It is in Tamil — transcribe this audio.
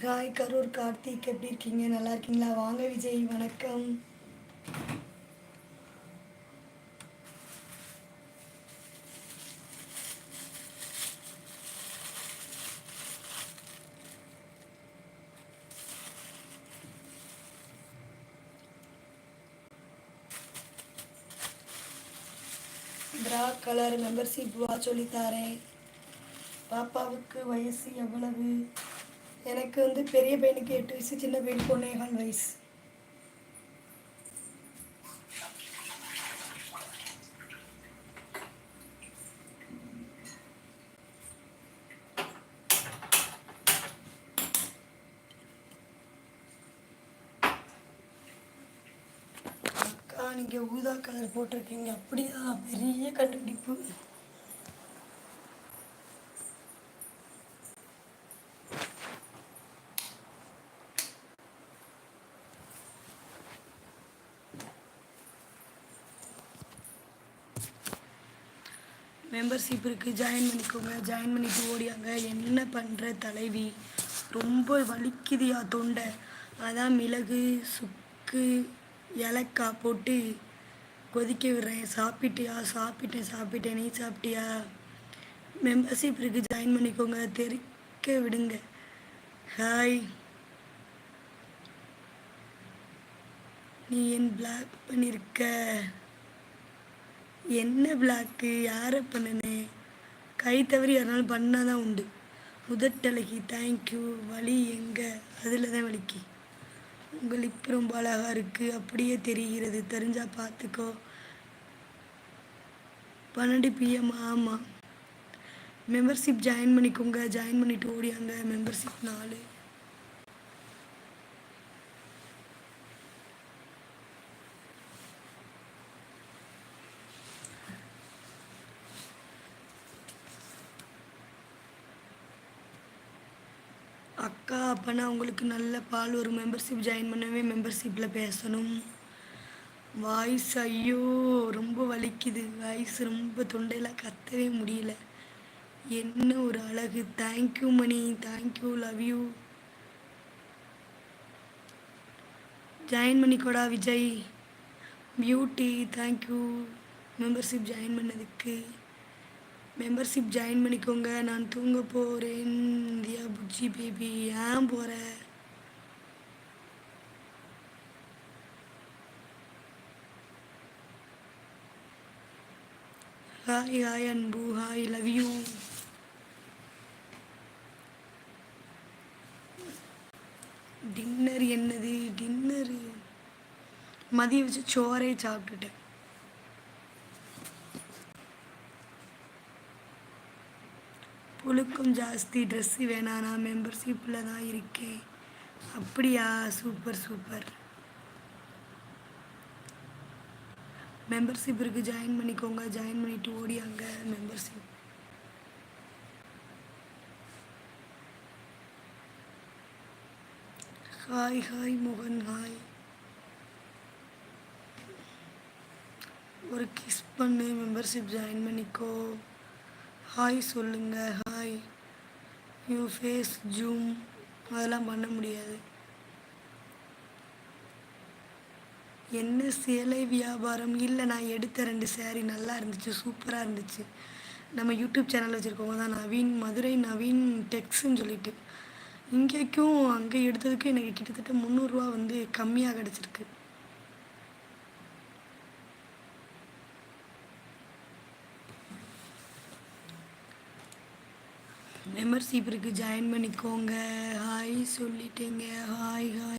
ஹாய் கரூர் கார்த்திக் எப்படி இருக்கீங்க? நல்லா இருக்கீங்களா? வாங்க விஜய் வணக்கம். பிரா கலர் மெம்பர்ஷிப் வா சொல்லித்தாரேன் பாப்பாவுக்கு வயசு எவ்வளவு? எனக்கு வந்து பெரிய பையனுக்கு எட்டு வயசு சின்ன பையனுக்கு ஒன்னேகால் வயசு. அக்கா நீங்கள் ஊதா கலர் போட்டிருக்கீங்க. அப்படியா? பெரிய கண்டுபிடிப்பு. மெம்பர்ஷிப் இருக்குது ஜாயின் பண்ணிக்கோங்க ஜாயின் பண்ணிட்டு ஓடியாங்க. என்ன பண்ணுற தலைவி? ரொம்ப வலிக்குதியா தொண்டை. அதான் மிளகு சுக்கு ஏலக்காய் போட்டு கொதிக்க விடுறேன். சாப்பிட்டியா? சாப்பிட்டேன் சாப்பிட்டேன். நீ சாப்பிட்டியா? மெம்பர்ஷிப் இருக்குது ஜாயின் பண்ணிக்கோங்க. தெரிக்க விடுங்க. ஹாய் நீ என் பிளாக் பண்ணியிருக்க என்ன பிளாக்கு யாரை பண்ணுனே? கை தவறி யாருனாலும் பண்ணால் தான் உண்டு முதட்டலைக்கு தேங்க்யூ வலி எங்கே? அதில் தான் வலிக்கு. உங்கள் இப்போ ரொம்ப அழகாக இருக்குது அப்படியே தெரிகிறது. தெரிஞ்சால் பார்த்துக்கோ. பன்னெண்டு பிஎம் ஆமாம் மெம்பர்ஷிப் ஜாயின் பண்ணிக்கோங்க. ஜாயின் பண்ணிவிட்டு ஓடியாங்க மெம்பர்ஷிப் நாலு அக்கா அப்போனா உங்களுக்கு நல்ல பால் ஒரு மெம்பர்ஷிப் ஜாயின் பண்ணவே மெம்பர்ஷிப்பில் பேசணும். வாய்ஸ் ஐயோ ரொம்ப வலிக்குது. வாய்ஸ் ரொம்ப தொண்டையில் கத்தவே முடியல. என்ன ஒரு அழகு. Thank you Mani. Thank you love you join பண்ணிக்கோடா Vijay. Beauty thank you membership join பண்ணதுக்கு. மெம்பர்ஷிப் ஜாயின் பண்ணிக்கோங்க. நான் தூங்க போகிறேன் இந்தியா பேபி ஏன் போகிற ஹாய் ஹாய் அன்பு ஹாய் லவ் யூ டின்னர் என்னது? டின்னரு மதியம் வச்சு சோறே சாப்பிட்டுட்டேன். புழுக்கம் ஜாஸ்தி ட்ரெஸ்ஸு வேணாம் நான் மெம்பர்ஷிப்பில் தான் இருக்கேன் அப்படியா? சூப்பர் சூப்பர் மெம்பர்ஷிப் இருக்குது ஜாயின் பண்ணிக்கோங்க. ஜாயின் பண்ணிட்டு ஓடியாங்க மெம்பர்ஷிப் ஹாய் ஹாய் மோகன் ஹாய் ஒரு கிஸ் பண்ணு மெம்பர்ஷிப் ஜாயின் பண்ணிக்கோ. ஹாய் சொல்லுங்கள் ஹாய் யூ ஃபேஸ் ஜூம் அதெல்லாம் பண்ண முடியாது. என்ன சேலை வியாபாரம்? இல்லை நான் எடுத்த ரெண்டு சேரீ நல்லா இருந்துச்சு சூப்பராக இருந்துச்சு. நம்ம யூடியூப் சேனல் வச்சுருக்கவங்க தான் நவீன் மதுரை நவீன் டெக்ஸ்ன்னு சொல்லிட்டு. இங்கேக்கும் அங்கே எடுத்ததுக்கும் எனக்கு கிட்டத்தட்ட முந்நூறுரூவா வந்து கம்மியாக கிடச்சிருக்கு. மெம்பர்ஷிப் இருக்குது ஜாயின் பண்ணிக்கோங்க. ஹாய் சொல்லிட்டேங்க. Hi hi